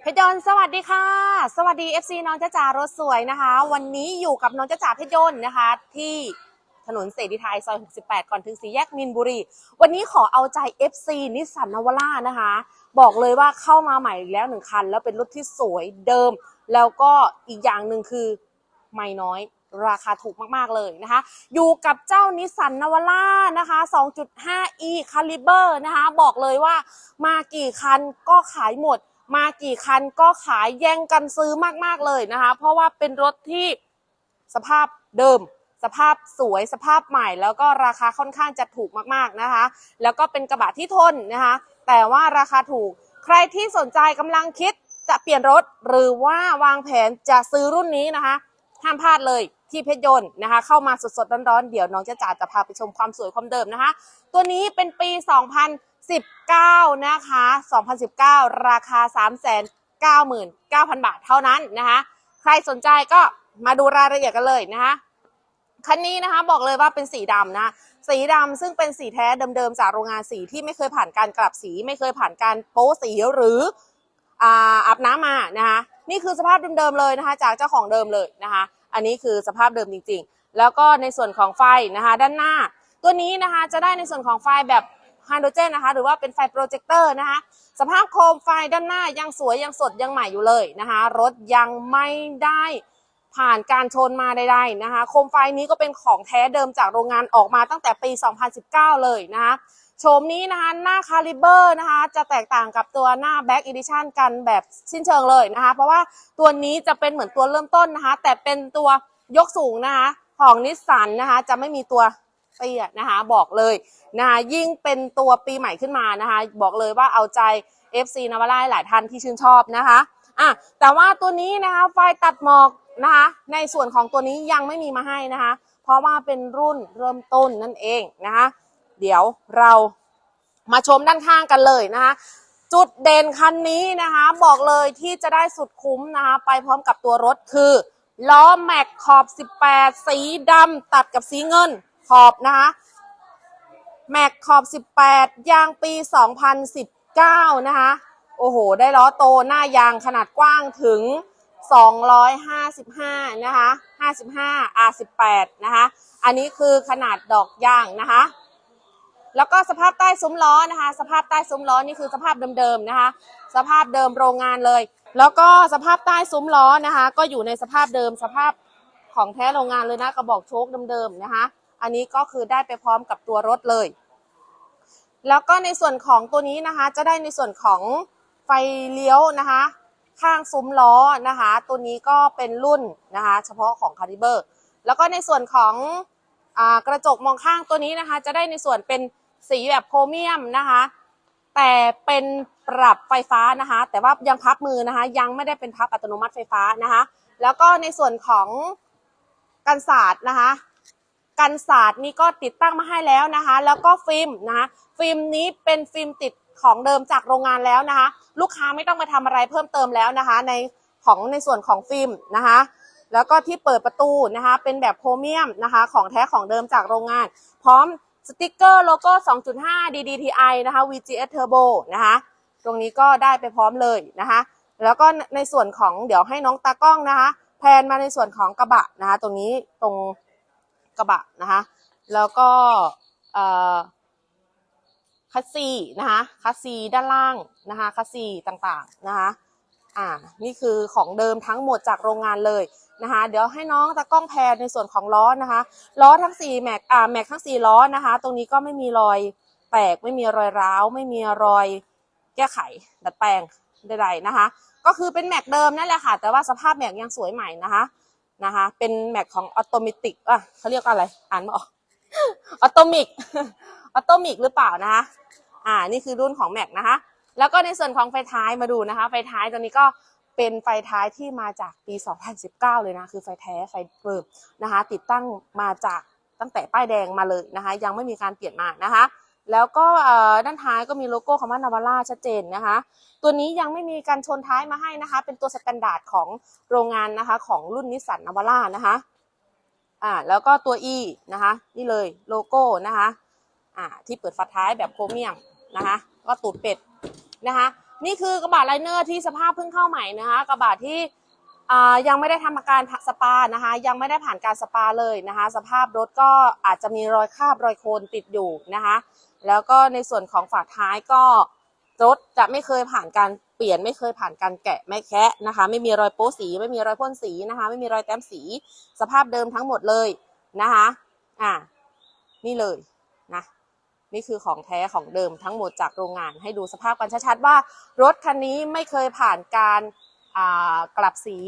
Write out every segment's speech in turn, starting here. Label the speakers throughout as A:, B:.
A: เพชรยนต์สวัสดีค่ะ สวัสดี FC น้องจ้าจ๋ารถสวยนะคะ วันนี้อยู่กับน้องจ้าจ๋าเพชรยนต์นะคะ ที่ถนนเสรีไทยซอย 68 ก่อนถึงสี่แยกมินบุรี วันนี้ขอเอาใจ FC นิสสันนาวาร่านะคะ บอกเลยว่าเข้ามาใหม่อีกแล้วหนึ่งคัน แล้วเป็นรถที่สวยเดิม แล้วก็อีกอย่างหนึ่งคือไม่น้อย ราคาถูกมากๆเลยนะคะ อยู่กับเจ้านิสสันนวาร่านะคะ 2.5e Caliber นะคะ บอกเลยว่ามากี่คันก็ขายหมด มากี่คันก็ขายแย่งกันซื้อมากๆเลยนะคะ เพราะว่าเป็นรถที่สภาพเดิมสภาพสวยสภาพใหม่แล้วก็ราคาค่อนข้างจะถูกมากๆนะคะ แล้วก็เป็นกระบะที่ทนนะคะ แต่ว่าราคาถูกใครที่สนใจกำลังคิดจะเปลี่ยนรถ หรือว่าวางแผนจะซื้อรุ่นนี้นะคะ ห้ามพลาดเลยที่เพชรยนต์นะคะ เข้ามาสดๆร้อนๆเดี๋ยวน้องจะจ่าจะพาไปชมความสวยความเดิมนะคะ ตัวนี้เป็นปี 2019 นะคะ 2019 ราคา 399,000 บาทเท่านั้นนะคะ ใครสนใจก็มาดูรายละเอียดกันเลยนะคะคันนี้นะคะบอกเลยว่าเป็นสีดำนะ สีดำซึ่งเป็นสีแท้เดิมๆจากโรงงานสีที่ไม่เคยผ่านการกลับสี ไม่เคยผ่านการโป๊สีหรืออาอาบน้ำมานะคะ นี่คือสภาพเดิมๆเลยนะคะ จากเจ้าของเดิมเลยนะคะ อันนี้คือสภาพเดิมจริง ๆ แล้วก็ในส่วนของไฟนะคะ ด้านหน้า ตัวนี้นะคะจะได้ในส่วนของไฟแบบไฮโดรเจนนะคะ หรือว่าเป็นไฟโปรเจคเตอร์นะคะ สภาพโคมไฟด้านหน้ายังสวยยังสดยังใหม่อยู่เลยนะคะ รถยังไม่ได้ผ่านการชนมาใดๆนะคะ โคมไฟนี้ก็เป็นของแท้เดิมจากโรงงานออกมาตั้งแต่ปี 2019 เลยนะคะ โฉมนี้นะคะหน้าคาลิเบอร์นะคะจะแตกต่างกับตัวหน้าแบ็กอีดิชันกันแบบสิ้นเชิงเลยนะคะ เพราะว่าตัวนี้จะเป็นเหมือนตัวเริ่มต้นนะคะ แต่เป็นตัวยกสูงนะคะของนิสสันนะคะจะไม่มีตัวเตี้ยนะคะบอกเลยนะคะยิ่งเป็นตัวปีใหม่ขึ้นมานะคะ บอกเลยว่าเอาใจ FC นวาร่าหลายท่านที่ชื่นชอบนะคะอะแต่ว่าตัวนี้นะคะไฟตัดหมอกนะคะในส่วนของตัวนี้ยังไม่มีมาให้นะคะ เพราะว่าเป็นรุ่นเริ่มต้นนั่นเองนะคะ เดี๋ยวเรามาชมด้านข้างกันเลยนะคะ จุดเด่นคันนี้นะคะ บอกเลยที่จะได้สุดคุ้มนะคะ ไปพร้อมกับตัวรถคือล้อแม็กขอบ 18 สีดำตัดกับสีเงินขอบนะคะแม็กขอบ 18 ยางปี 2019 นะคะ โอ้โห ได้ล้อโตหน้ายางขนาดกว้างถึง 255 นะคะ 55 R18 นะคะ อันนี้คือขนาดดอกยางนะคะ แล้วก็สภาพใต้ซุ้มล้อนะคะ สภาพใต้ซุ้มล้อนี่คือสภาพเดิมๆนะคะ สภาพเดิมโรงงานเลย แล้วก็สภาพใต้ซุ้มล้อนะคะ ก็อยู่ในสภาพเดิมสภาพของแท้โรงงานเลยนะกระบอกโชคเดิมๆนะคะ อันนี้ก็คือได้ไปพร้อมกับตัวรถเลย แล้วก็ในส่วนของตัวนี้นะคะ จะได้ในส่วนของไฟเลี้ยวนะคะ ข้างซุ้มล้อนะคะ ตัวนี้ก็เป็นรุ่นนะคะ เฉพาะของคาริเบอร์แล้วก็ในส่วนของอกระจกมองข้างตัวนี้นะคะ จะได้ในส่วนเป็น สีแบบโครเมียมนะคะ แต่เป็นปรับไฟฟ้านะคะ แต่ว่ายังพับมือนะคะ ยังไม่ได้เป็นพับอัตโนมัติไฟฟ้านะคะ แล้วก็ในส่วนของกันศาสตร์นะคะกันศาสตร์นี่ก็ติดตั้งมาให้แล้วนะคะ แล้วก็ฟิล์มนะคะฟิล์มนี้เป็นฟิล์มติดของเดิมจากโรงงานแล้วนะคะ ลูกค้าไม่ต้องไปทำอะไรเพิ่มเติมแล้วนะคะ ในของในส่วนของฟิล์มนะคะ แล้วก็ที่เปิดประตูนะคะ เป็นแบบโครเมียมนะคะ ของแท้ของเดิมจากโรงงาน พร้อม สติกเกอร์โลโก้ 2.5 DDTI นะคะ VGS Turbo นะคะ ตรงนี้ก็ได้ไปพร้อมเลยนะคะ แล้วก็ในส่วนของเดี๋ยวให้น้องตากล้องนะคะแพนมาในส่วนของกระบะนะคะ ตรงนี้ตรงกระบะนะคะ แล้วก็เอ่อคัสซีนะคะคัสซีด้านล่างนะคะคัสซีต่างๆนะคะ อ่านี่คือของเดิมทั้งหมดจากโรงงานเลยนะคะ เดี๋ยวให้น้องตากล้องแพนในส่วนของล้อนะคะ ล้อทั้ง4แม็กอ่าแม็กทั้ง4ล้อนะคะ ตรงนี้ก็ไม่มีรอยแตกไม่มีรอยร้าว ไม่มีรอยแก้ไข ดัดแปลงใดๆนะคะ ก็คือเป็นแม็กเดิมนั่นแหละค่ะ แต่ว่าสภาพแม็กยังสวยใหม่นะคะนะคะ เป็นแม็กของออโตเมติกอะเขาเรียกว่าอะไรอ่านไม่ออกออโตมิกออโตมิกหรือเปล่านะคะ อ่านี่คือรุ่นของแม็กนะคะ แล้วก็ในส่วนของไฟท้ายมาดูนะคะ ไฟท้ายตัวนี้ก็เป็นไฟท้ายที่มาจากปี 2019 เลยนะ คือไฟแท้ไฟเบิร์นะคะ ติดตั้งมาจากตั้งแต่ป้ายแดงมาเลยนะคะ ยังไม่มีการเปลี่ยนมานะคะ แล้วก็ด้านท้ายก็มีโลโก้คำว่านาวาร่าชัดเจนนะคะ ตัวนี้ยังไม่มีการชนท้ายมาให้นะคะ เป็นตัวสแตนดาร์ดของโรงงานนะคะ ของรุ่นนิสสันนาวาร่านะคะอ่าแล้วก็ตัว E นะคะ นี่เลยโลโก้นะคะอ่าที่เปิดฝาท้ายแบบโครเมียมนะคะ ก็ตูดเป็ด นะคะ นี่คือกระบะไลเนอร์ที่สภาพเพิ่งเข้าใหม่นะคะ กระบะที่ยังไม่ได้ทำการสปานะคะ ยังไม่ได้ผ่านการสปาเลยนะคะ สภาพรถก็อาจจะมีรอยคราบรอยโคลนติดอยู่นะคะ แล้วก็ในส่วนของฝาท้ายก็รถจะไม่เคยผ่านการเปลี่ยนไม่เคยผ่านการแกะไม่แคะนะคะ ไม่มีรอยโป๊สีไม่มีรอยพ่นสีนะคะ ไม่มีรอยแต้มสี สภาพเดิมทั้งหมดเลยนะคะ อ่านี่เลยนะ นี่คือของแท้ของเดิมทั้งหมดจากโรงงาน ให้ดูสภาพกันชัดๆว่า รถคันนี้ไม่เคยผ่านการกลับสี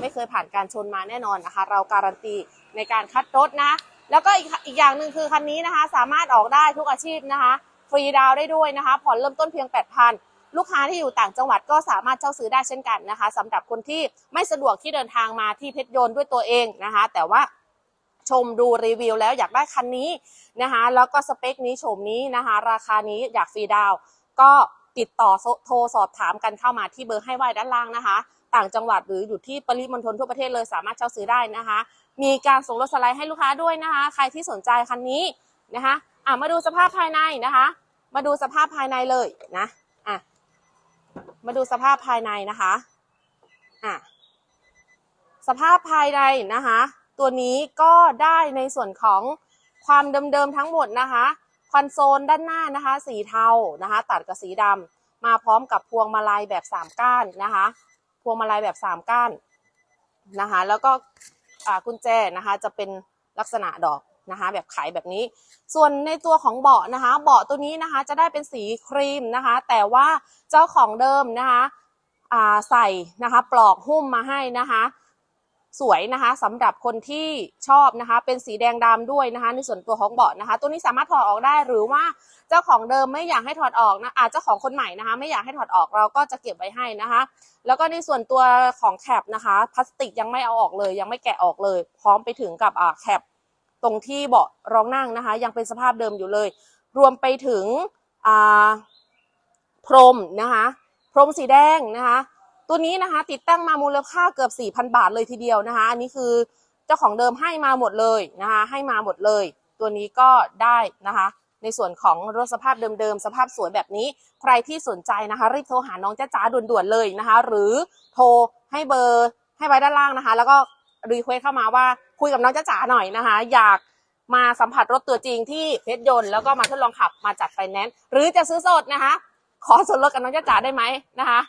A: ไม่เคยผ่านการชนมาแน่นอนนะคะ เราการันตีในการคัดรถนะ แล้วก็อีกอีกอย่างหนึ่งคือคันนี้นะคะ สามารถออกได้ทุกอาชีพนะคะ ฟรีดาวได้ด้วยนะคะผ่อนเริ่มต้นเพียง 8,000 ลูกค้าที่อยู่ต่างจังหวัดก็สามารถเช่าซื้อได้เช่นกันนะคะสำหรับคนที่ไม่สะดวกที่เดินทางมาที่เพชรยนต์ด้วยตัวเองนะคะ แต่ว่า ชมดูรีวิวแล้วอยากได้คันนี้นะคะ แล้วก็สเปคนี้โฉมนี้นะคะ ราคานี้อยากฟรีดาว ก็ติดต่อโซโทรสอบถามกันเข้ามาที่เบอร์ให้ไว้ด้านล่างนะคะ ต่างจังหวัดหรืออยู่ที่ปริมณฑลทั่วประเทศเลยสามารถเช่าซื้อได้นะคะ มีการส่งรถสไลด์ให้ลูกค้าด้วยนะคะ ใครที่สนใจคันนี้นะคะอะมาดูสภาพภายในนะคะ มาดูสภาพภายในเลยนะอะมาดูสภาพภายในนะคะอะสภาพภายในนะคะ ตัวนี้ก็ได้ในส่วนของความเดิมๆทั้งหมดนะคะคอนโซลด้านหน้านะคะ สีเทานะคะ ตัดกับสีดำมาพร้อมกับพวงมาลัยแบบสามก้านนะคะ พวงมาลัยแบบสามก้านนะคะ แล้วก็กุญแจนะคะจะเป็นลักษณะดอกนะคะแบบไขแบบนี้ ส่วนในตัวของเบาะนะคะ เบาะตัวนี้นะคะจะได้เป็นสีครีมนะคะ แต่ว่าเจ้าของเดิมนะคะใส่นะคะปลอกหุ้มมาให้นะคะ สวยนะคะสำหรับคนที่ชอบนะคะ เป็นสีแดงดำด้วยนะคะ ในส่วนตัวของเบาะนะคะ ตัวนี้สามารถถอดออกได้หรือว่าเจ้าของเดิมไม่อยากให้ถอดออกนะอาจจะของคนใหม่นะคะ ไม่อยากให้ถอดออกเราก็จะเก็บไว้ให้นะคะ แล้วก็ในส่วนตัวของแคปนะคะ พลาสติกยังไม่เอาออกเลย ยังไม่แกะออกเลย พร้อมไปถึงกับแคปตรงที่เบาะรองนั่งนะคะ ยังเป็นสภาพเดิมอยู่เลย รวมไปถึงพรมนะคะ พรมสีแดงนะคะ ตัวนี้นะคะ ติดตั้งมามูลค่าเกือบ 4,000 บาทเลยทีเดียวนะคะ อันนี้คือเจ้าของเดิมให้มาหมดเลยนะคะ ให้มาหมดเลย ตัวนี้ก็ได้นะคะ ในส่วนของรถสภาพเดิมๆ สภาพสวยแบบนี้ ใครที่สนใจนะคะ รีบโทรหาน้องจ้าจ๋าด่วนๆเลยนะคะ หรือโทรให้เบอร์ให้ไว้ด้านล่างนะคะ แล้วก็รีเควสเข้ามาว่าคุยกับน้องจ้าจ๋าหน่อยนะคะ อยากมาสัมผัสรถตัวจริงที่เพชรยนต์แล้วก็มาทดลองขับมาจัดไฟแนนซ์หรือจะซื้อสดนะคะ ขอส่วนลดกับน้องจ้าจ๋าได้ไหมนะคะ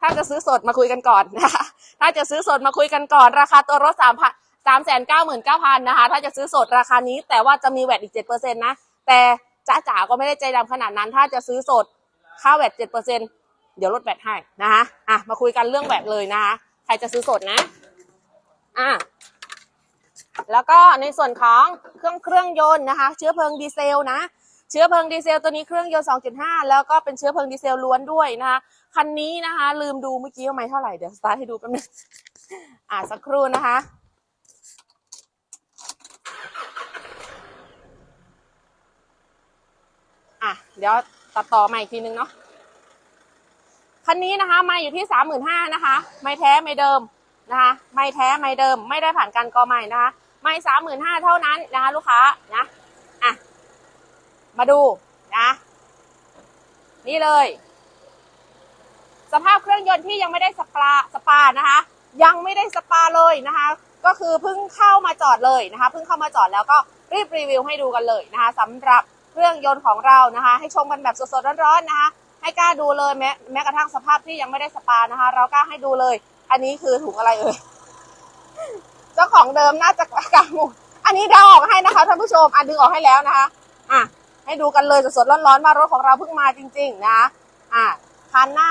A: ถ้าจะซื้อสดมาคุยกันก่อนนะคะถ้าจะซื้อสดมาคุยกันก่อน ราคาตัวรถสามพันสามแสนเก้าหมื่นเก้าพันนะคะ ถ้าจะซื้อสดราคานี้ แต่ว่าจะมีแวดอีกเจ็ดเปอร์เซ็นต์นะ แต่จ้าจ๋าก็ไม่ได้ใจดำขนาดนั้น ถ้าจะซื้อสดค่าแวดเจ็ดเปอร์เซ็นต์เดี๋ยวลดแวดให้นะคะอะมาคุยกันเรื่องแวดเลยนะคะ ใครจะซื้อสดนะอะแล้วก็ในส่วนของเครื่องเครื่องยนต์นะคะ เชื้อเพลิงดีเซลนะเชื้อเพลิงดีเซลตัวนี้เครื่องยนต์ 2.5 แล้วก็เป็นเชื้อเพลิงดีเซลล้วนด้วยนะคะ คันนี้นะคะ ลืมดูเมื่อกี้ว่าไม่เท่าไหร่ เดี๋ยวสตาร์ทให้ดูแป๊บนึงอ่าสักครู่นะคะ อะ เดี๋ยวตัดต่อใหม่อีกทีนึงเนาะคันนี้นะคะไม่อยู่ที่สามหมื่นห้านะคะ ไม่แท้ไม่เดิมนะคะ ไม่แท้ไม่เดิม ไม่ได้ผ่านการกอใหม่นะคะ ไม่สามหมื่นห้าเท่านั้นนะคะลูกค้านะอะมาดูนะ นี่เลย สภาพเครื่องยนต์ที่ยังไม่ได้สปาสปานะคะ ยังไม่ได้สปาเลยนะคะ ก็คือเพิ่งเข้ามาจอดเลยนะคะเพิ่งเข้ามาจอดแล้วก็รีบรีวิวให้ดูกันเลยนะคะสำหรับเครื่องยนต์ของเรานะคะ ให้ชมกันแบบสดๆร้อนๆนะคะ ให้กล้าดูเลยแม้แม้กระทั่งสภาพที่ยังไม่ได้สปานะคะ เรากล้าให้ดูเลย อันนี้คือถุงอะไรเอ่ยเจ้าของเดิมน่าจะกางมุมอันนี้เดาออกให้นะคะท่านผู้ชมอะดึงออกให้แล้วนะคะ อะให้ดูกันเลยสดๆร้อนๆว่ารถของเราเพิ่งมาจริง ๆ นะ อะคันหน้า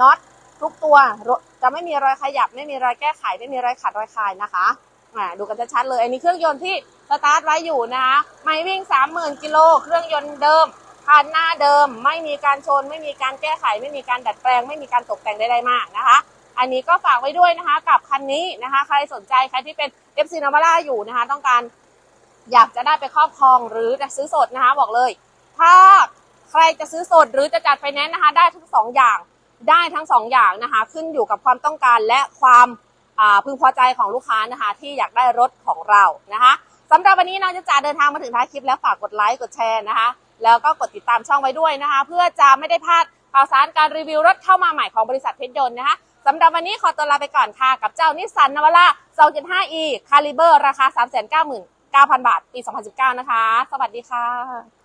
A: น็อตทุกตัวจะไม่มีรอยขยับ ไม่มีรอยแก้ไข ไม่มีรอยขัดรอยคลายนะคะดูกันชัดๆเลย อันนี้เครื่องยนต์ที่สตาร์ทไว้อยู่นะคะไม่วิ่ง 30,000กิโลเครื่องยนต์เดิมคันหน้าเดิม ไม่มีการชน ไม่มีการแก้ไข ไม่มีการดัดแปลง ไม่มีการตกแต่งใดๆมากนะคะ อันนี้ก็ฝากไว้ด้วยนะคะ กับคันนี้นะคะ ใครสนใจใครที่เป็น FC n a v a r a อยู่นะคะ ต้องการอยากจะได้ไปครอบครองหรือจะซื้อสดนะคะ บอกเลย ถ้าใครจะซื้อสดหรือจะจัดไฟแนนซ์นะคะ ได้ทั้งสองอย่าง ได้ทั้งสองอย่างนะคะขึ้นอยู่กับความต้องการและความพึงพอใจของลูกค้านะคะที่อยากได้รถของเรานะคะสำหรับวันนี้น้องจะจ่าเดินทางมาถึงท้ายคลิปแล้วฝากกดไลค์กดแชร์นะคะ แล้วก็กดติดตามช่องไว้ด้วยนะคะ เพื่อจะไม่ได้พลาดข่าวสารการรีวิวรถเข้ามาใหม่ของบริษัทเพชรยนต์นะคะสำหรับวันนี้ขอตัวลาไปก่อนค่ะ กับเจ้านิสสันนวาร่า 2.5e คาลิเบอร์ราคา 399,000บาท ปี 2019 นะคะ สวัสดีค่ะ